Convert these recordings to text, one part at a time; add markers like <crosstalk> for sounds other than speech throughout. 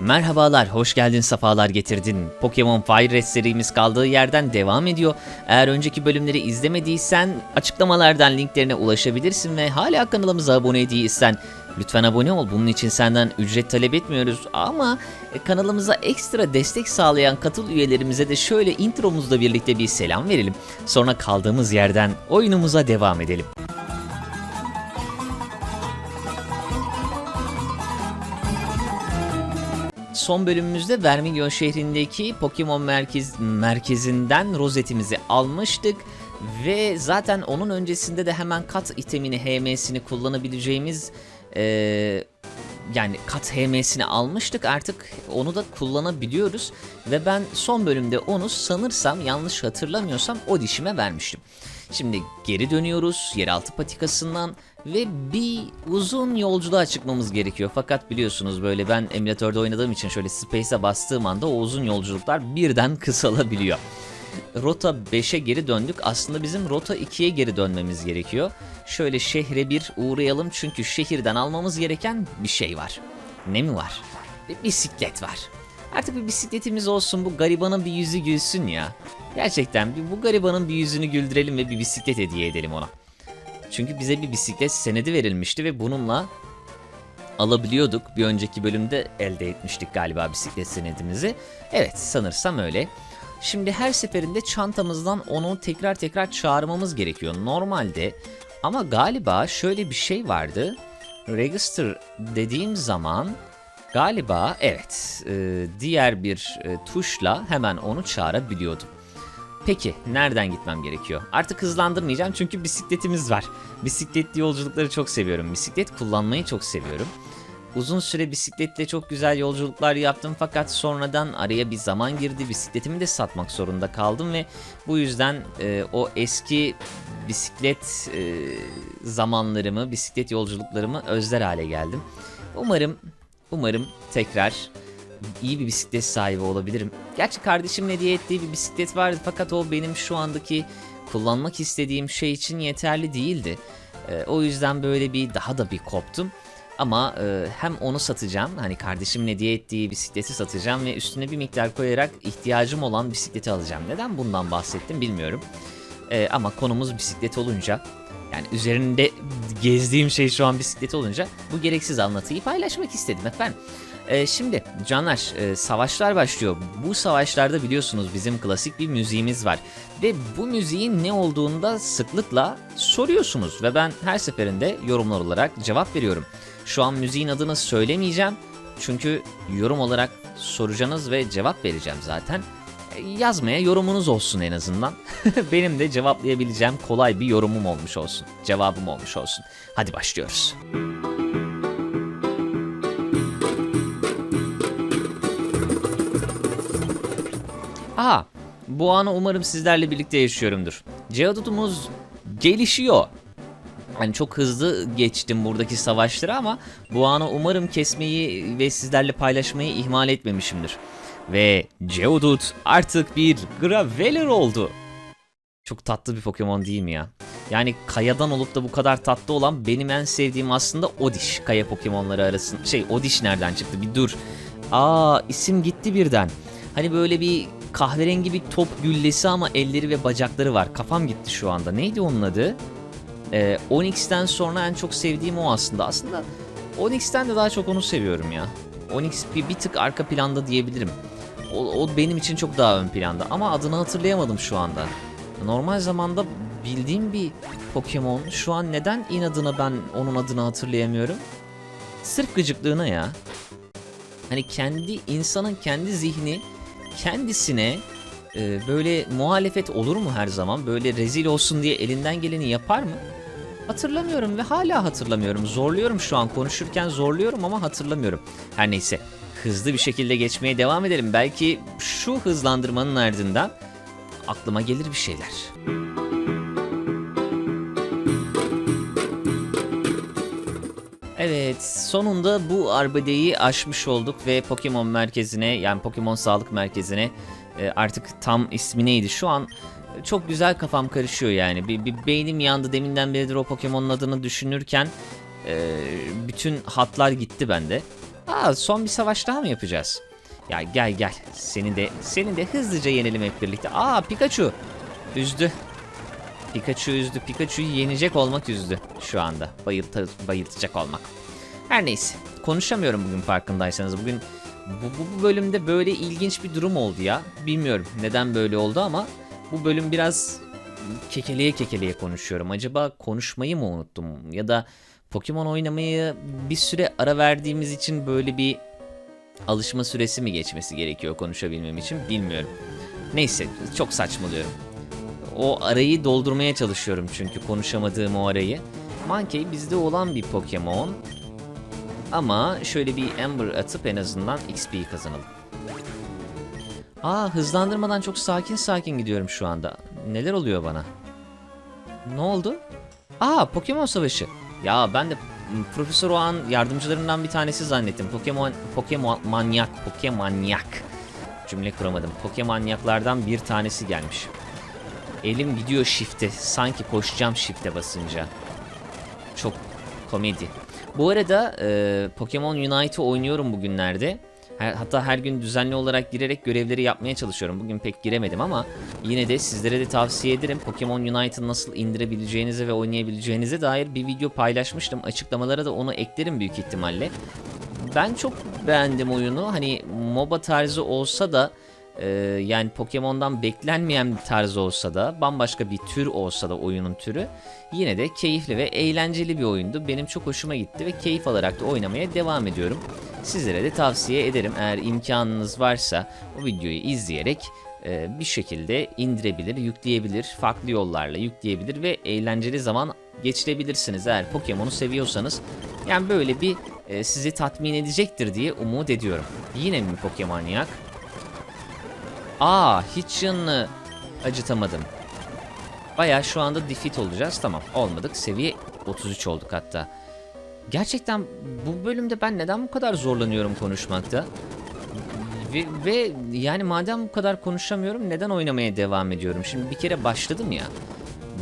Merhabalar, hoş geldin, sefalar getirdin. Pokemon Fire Red serimiz kaldığı yerden devam ediyor. Eğer önceki bölümleri izlemediysen açıklamalardan linklerine ulaşabilirsin ve hala kanalımıza abone değilsen lütfen abone ol. Bunun için senden ücret talep etmiyoruz ama e, kanalımıza ekstra destek sağlayan katıl üyelerimize de şöyle intromuzla birlikte bir selam verelim. Sonra kaldığımız yerden oyunumuza devam edelim. Son bölümümüzde Vermilion şehrindeki Pokemon merkez, merkezinden rozetimizi almıştık. Ve zaten onun öncesinde de hemen kat itemini, HM'sini kullanabileceğimiz eee, yani kat HM'sini almıştık artık onu da kullanabiliyoruz. Ve ben son bölümde onu sanırsam yanlış hatırlamıyorsam o dişime vermiştim. Şimdi geri dönüyoruz yeraltı patikasından ve bir uzun yolculuğa çıkmamız gerekiyor. Fakat biliyorsunuz böyle ben emülatörde oynadığım için şöyle space'e bastığım anda o uzun yolculuklar birden kısalabiliyor. Rota 5'e geri döndük. Aslında bizim Rota 2'ye geri dönmemiz gerekiyor. Şöyle şehre bir uğrayalım çünkü şehirden almamız gereken bir şey var. Ne mi var? Bir bisiklet var. Artık bir bisikletimiz olsun bu garibanın bir yüzü gülsün ya. Gerçekten bu garibanın bir yüzünü güldürelim ve bir bisiklet hediye edelim ona. Çünkü bize bir bisiklet senedi verilmişti ve bununla alabiliyorduk. Bir önceki bölümde elde etmiştik galiba bisiklet senedimizi. Evet sanırsam öyle. Şimdi her seferinde çantamızdan onu tekrar tekrar çağırmamız gerekiyor normalde. Ama galiba şöyle bir şey vardı. Register dediğim zaman galiba evet e, diğer bir e, tuşla hemen onu çağırabiliyordum. Peki nereden gitmem gerekiyor? Artık hızlandırmayacağım çünkü bisikletimiz var. Bisikletli yolculukları çok seviyorum. Bisiklet kullanmayı çok seviyorum. Uzun süre bisikletle çok güzel yolculuklar yaptım fakat sonradan araya bir zaman girdi. Bisikletimi de satmak zorunda kaldım ve bu yüzden e, o eski bisiklet e, zamanlarımı, bisiklet yolculuklarımı özler hale geldim. Umarım, umarım tekrar iyi bir bisiklet sahibi olabilirim. Gerçi kardeşimin hediye ettiği bir bisiklet vardı fakat o benim şu andaki kullanmak istediğim şey için yeterli değildi. Ee, o yüzden böyle bir daha da bir koptum. Ama e, hem onu satacağım hani kardeşimin hediye ettiği bisikleti satacağım ve üstüne bir miktar koyarak ihtiyacım olan bisikleti alacağım. Neden bundan bahsettim bilmiyorum. Ee, ama konumuz bisiklet olunca yani üzerinde gezdiğim şey şu an bisiklet olunca bu gereksiz anlatıyı paylaşmak istedim efendim. Ee, şimdi canlar e, savaşlar başlıyor. Bu savaşlarda biliyorsunuz bizim klasik bir müziğimiz var. Ve bu müziğin ne olduğunu da sıklıkla soruyorsunuz. Ve ben her seferinde yorumlar olarak cevap veriyorum. Şu an müziğin adını söylemeyeceğim. Çünkü yorum olarak soracaksınız ve cevap vereceğim zaten. E, Yazmaya yorumunuz olsun en azından. <laughs> Benim de cevaplayabileceğim kolay bir yorumum olmuş olsun. Cevabım olmuş olsun. Hadi başlıyoruz. Aha, bu anı umarım sizlerle birlikte yaşıyorumdur. Geodude'umuz gelişiyor. Hani çok hızlı geçtim buradaki savaşları ama bu anı umarım kesmeyi ve sizlerle paylaşmayı ihmal etmemişimdir. Ve Geodude artık bir Graveler oldu. Çok tatlı bir Pokemon değil mi ya? Yani kayadan olup da bu kadar tatlı olan benim en sevdiğim aslında Odish. Kaya Pokemonları arasında. Şey Odish nereden çıktı? Bir dur. Aa isim gitti birden. Hani böyle bir kahverengi bir top güllesi ama elleri ve bacakları var. Kafam gitti şu anda. Neydi onun adı? Ee, Onyx'ten sonra en çok sevdiğim o aslında. Aslında Onyx'ten de daha çok onu seviyorum ya. Onyx bir, bir tık arka planda diyebilirim. O, o benim için çok daha ön planda. Ama adını hatırlayamadım şu anda. Normal zamanda bildiğim bir Pokemon. Şu an neden inadına ben onun adını hatırlayamıyorum? Sırf gıcıklığına ya. Hani kendi insanın kendi zihni kendisine e, böyle muhalefet olur mu her zaman? Böyle rezil olsun diye elinden geleni yapar mı? Hatırlamıyorum ve hala hatırlamıyorum. Zorluyorum şu an konuşurken zorluyorum ama hatırlamıyorum. Her neyse hızlı bir şekilde geçmeye devam edelim. Belki şu hızlandırmanın ardından aklıma gelir bir şeyler. Evet, sonunda bu arbedeyi aşmış olduk ve Pokemon merkezine yani Pokemon Sağlık Merkezi'ne e, artık tam ismi neydi şu an çok güzel kafam karışıyor yani. Bir, bir beynim yandı deminden beridir o Pokemon'un adını düşünürken e, bütün hatlar gitti bende. Aa son bir savaş daha mı yapacağız? Ya gel gel. Seni de seni de hızlıca yenelim hep birlikte. Aa Pikachu. Üzdü. Pikachu üzdü. Pikachu'yu yenecek olmak üzdü şu anda. Bayılta, bayıltacak olmak. Her neyse. Konuşamıyorum bugün farkındaysanız. Bugün bu, bu, bu bölümde böyle ilginç bir durum oldu ya. Bilmiyorum neden böyle oldu ama bu bölüm biraz kekeleye kekeleye konuşuyorum. Acaba konuşmayı mı unuttum? Ya da Pokemon oynamayı bir süre ara verdiğimiz için böyle bir alışma süresi mi geçmesi gerekiyor konuşabilmem için bilmiyorum. Neyse çok saçmalıyorum. O arayı doldurmaya çalışıyorum çünkü konuşamadığım o arayı. Mankey bizde olan bir Pokemon. Ama şöyle bir Ember atıp en azından XP kazanalım. Aa hızlandırmadan çok sakin sakin gidiyorum şu anda. Neler oluyor bana? Ne oldu? Aa Pokemon Savaşı. Ya ben de Profesör Oğan yardımcılarından bir tanesi zannettim. Pokemon Pokemon manyak, Pokemanyak. Cümle kuramadım. Pokemanyaklardan bir tanesi gelmiş. Elim gidiyor shift'e. Sanki koşacağım shift'e basınca. Çok komedi. Bu arada e, Pokemon Unite'ı oynuyorum bugünlerde. Hatta her gün düzenli olarak girerek görevleri yapmaya çalışıyorum. Bugün pek giremedim ama yine de sizlere de tavsiye ederim. Pokemon Unite'ı nasıl indirebileceğinize ve oynayabileceğinize dair bir video paylaşmıştım. Açıklamalara da onu eklerim büyük ihtimalle. Ben çok beğendim oyunu. Hani MOBA tarzı olsa da e, yani Pokemon'dan beklenmeyen bir tarz olsa da bambaşka bir tür olsa da oyunun türü yine de keyifli ve eğlenceli bir oyundu. Benim çok hoşuma gitti ve keyif alarak da oynamaya devam ediyorum. Sizlere de tavsiye ederim eğer imkanınız varsa o videoyu izleyerek e, bir şekilde indirebilir, yükleyebilir, farklı yollarla yükleyebilir ve eğlenceli zaman geçirebilirsiniz eğer Pokemon'u seviyorsanız. Yani böyle bir e, sizi tatmin edecektir diye umut ediyorum. Yine mi Pokemonyak? Aa hiç canını acıtamadım. Baya şu anda defeat olacağız. Tamam olmadık. Seviye 33 olduk hatta. Gerçekten bu bölümde ben neden bu kadar zorlanıyorum konuşmakta? Ve, ve yani madem bu kadar konuşamıyorum neden oynamaya devam ediyorum? Şimdi bir kere başladım ya.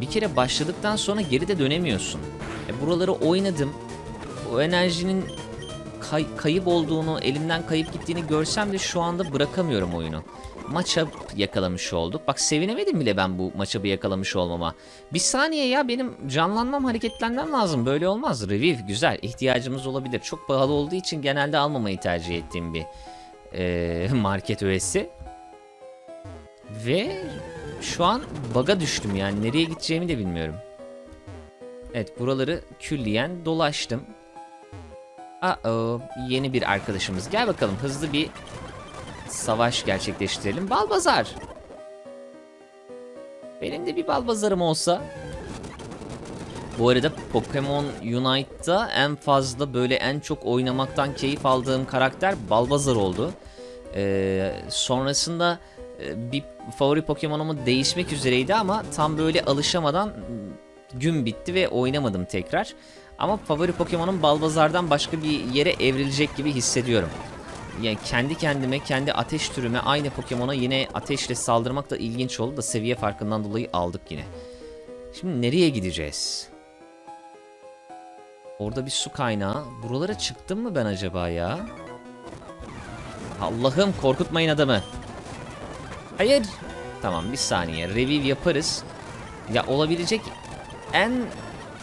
Bir kere başladıktan sonra geri de dönemiyorsun. E, buraları oynadım. O enerjinin kay- kayıp olduğunu, elimden kayıp gittiğini görsem de şu anda bırakamıyorum oyunu. Maça yakalamış olduk. Bak sevinemedim bile ben bu maçı yakalamış olmama. Bir saniye ya benim canlanmam, hareketlenmem lazım. Böyle olmaz. Revive güzel. ihtiyacımız olabilir. Çok pahalı olduğu için genelde almamayı tercih ettiğim bir eee, <laughs> market öğesi. Ve şu an baga düştüm yani. Nereye gideceğimi de bilmiyorum. Evet buraları külliyen dolaştım. Aa, yeni bir arkadaşımız. Gel bakalım hızlı bir savaş gerçekleştirelim. Balbazar. Benim de bir balbazarım olsa. Bu arada Pokemon Unite'da en fazla böyle en çok oynamaktan keyif aldığım karakter Balbazar oldu. Ee, sonrasında e, bir favori Pokemon'umu değişmek üzereydi ama tam böyle alışamadan mm, gün bitti ve oynamadım tekrar. Ama favori Pokemon'um Balbazar'dan başka bir yere evrilecek gibi hissediyorum. Yani kendi kendime, kendi ateş türüme aynı Pokemon'a yine ateşle saldırmak da ilginç oldu da seviye farkından dolayı aldık yine. Şimdi nereye gideceğiz? Orada bir su kaynağı. Buralara çıktım mı ben acaba ya? Allah'ım korkutmayın adamı. Hayır. Tamam bir saniye. Revive yaparız. Ya olabilecek en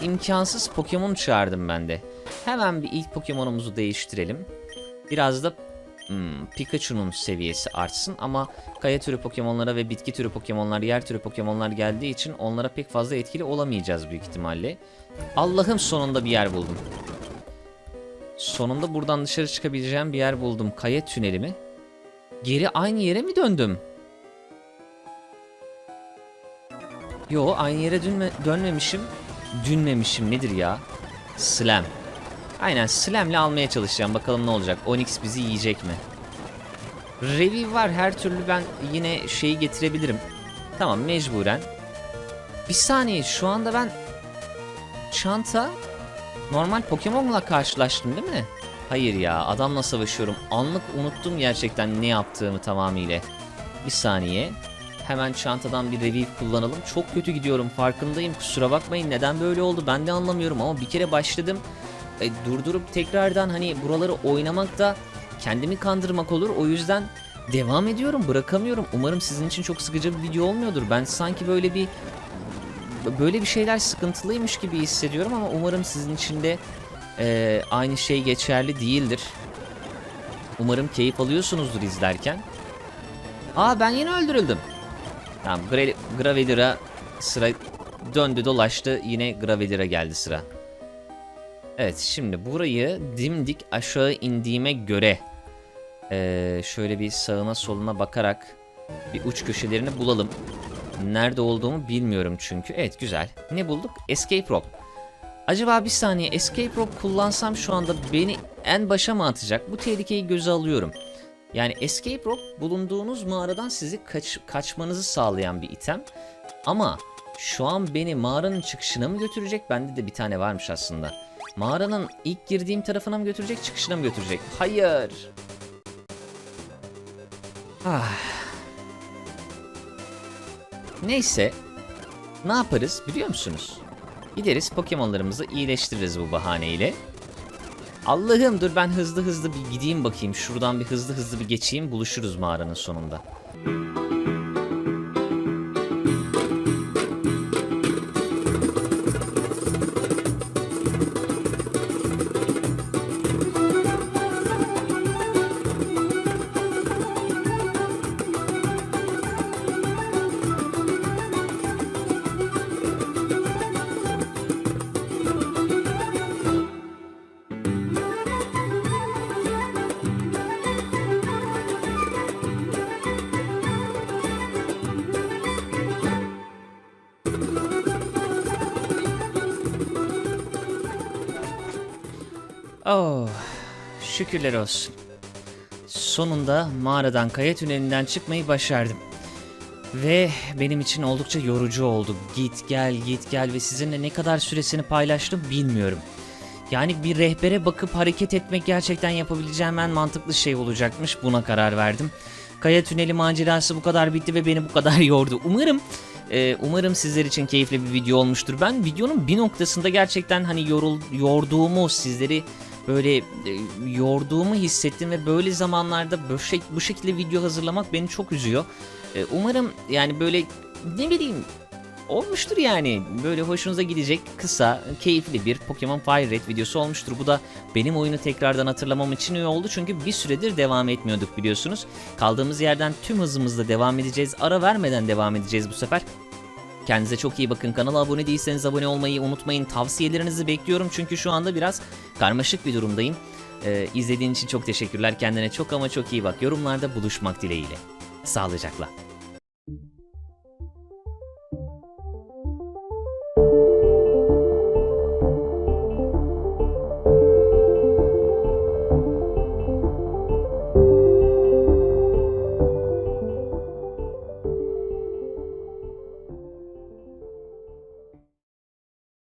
imkansız Pokemon çağırdım ben de. Hemen bir ilk Pokemon'umuzu değiştirelim. Biraz da hmm, Pikachu'nun seviyesi artsın ama kaya türü Pokemon'lara ve bitki türü Pokemon'lar, yer türü Pokemon'lar geldiği için onlara pek fazla etkili olamayacağız büyük ihtimalle. Allah'ım sonunda bir yer buldum. Sonunda buradan dışarı çıkabileceğim bir yer buldum. Kaya tüneli mi? Geri aynı yere mi döndüm? Yo aynı yere dönme, dönmemişim. Dünmemişim nedir ya? Slam. Aynen Slam'le almaya çalışacağım. Bakalım ne olacak. Onyx bizi yiyecek mi? Revive var her türlü ben yine şeyi getirebilirim. Tamam mecburen. Bir saniye şu anda ben çanta normal Pokemon'la karşılaştım değil mi? Hayır ya adamla savaşıyorum. Anlık unuttum gerçekten ne yaptığımı tamamıyla. Bir saniye. Hemen çantadan bir revive kullanalım. Çok kötü gidiyorum farkındayım kusura bakmayın neden böyle oldu ben de anlamıyorum ama bir kere başladım. e, durdurup tekrardan hani buraları oynamak da kendimi kandırmak olur. O yüzden devam ediyorum, bırakamıyorum. Umarım sizin için çok sıkıcı bir video olmuyordur. Ben sanki böyle bir böyle bir şeyler sıkıntılıymış gibi hissediyorum ama umarım sizin için de e, aynı şey geçerli değildir. Umarım keyif alıyorsunuzdur izlerken. Aa ben yine öldürüldüm. Tamam Gra Gravedir'a sıra döndü dolaştı yine Gravedir'a geldi sıra. Evet şimdi burayı dimdik aşağı indiğime göre eee, şöyle bir sağına soluna bakarak bir uç köşelerini bulalım. Nerede olduğumu bilmiyorum çünkü. Evet güzel. Ne bulduk? Escape rope. Acaba bir saniye escape rope kullansam şu anda beni en başa mı atacak? Bu tehlikeyi göze alıyorum. Yani escape rope bulunduğunuz mağaradan sizi kaç, kaçmanızı sağlayan bir item. Ama şu an beni mağaranın çıkışına mı götürecek? Bende de bir tane varmış aslında. Mağaranın ilk girdiğim tarafına mı götürecek, çıkışına mı götürecek? Hayır. Ah. Neyse. Ne yaparız biliyor musunuz? Gideriz Pokemon'larımızı iyileştiririz bu bahaneyle. Allah'ım dur ben hızlı hızlı bir gideyim bakayım. Şuradan bir hızlı hızlı bir geçeyim. Buluşuruz mağaranın sonunda. Oh, şükürler olsun. Sonunda mağaradan kaya tünelinden çıkmayı başardım. Ve benim için oldukça yorucu oldu. Git gel git gel ve sizinle ne kadar süresini paylaştım bilmiyorum. Yani bir rehbere bakıp hareket etmek gerçekten yapabileceğim en mantıklı şey olacakmış. Buna karar verdim. Kaya tüneli macerası bu kadar bitti ve beni bu kadar <laughs> yordu. Umarım e, umarım sizler için keyifli bir video olmuştur. Ben videonun bir noktasında gerçekten hani yorul, yorduğumu sizleri böyle e, yorduğumu hissettim ve böyle zamanlarda şey- bu şekilde video hazırlamak beni çok üzüyor. E, umarım yani böyle ne bileyim olmuştur yani. Böyle hoşunuza gidecek kısa, keyifli bir Pokemon Fire Red videosu olmuştur. Bu da benim oyunu tekrardan hatırlamam için iyi oldu. Çünkü bir süredir devam etmiyorduk biliyorsunuz. Kaldığımız yerden tüm hızımızla devam edeceğiz. Ara vermeden devam edeceğiz bu sefer. Kendinize çok iyi bakın. Kanala abone değilseniz abone olmayı unutmayın. Tavsiyelerinizi bekliyorum çünkü şu anda biraz karmaşık bir durumdayım. Ee, izlediğin için çok teşekkürler. Kendine çok ama çok iyi bak. Yorumlarda buluşmak dileğiyle. Sağlıcakla.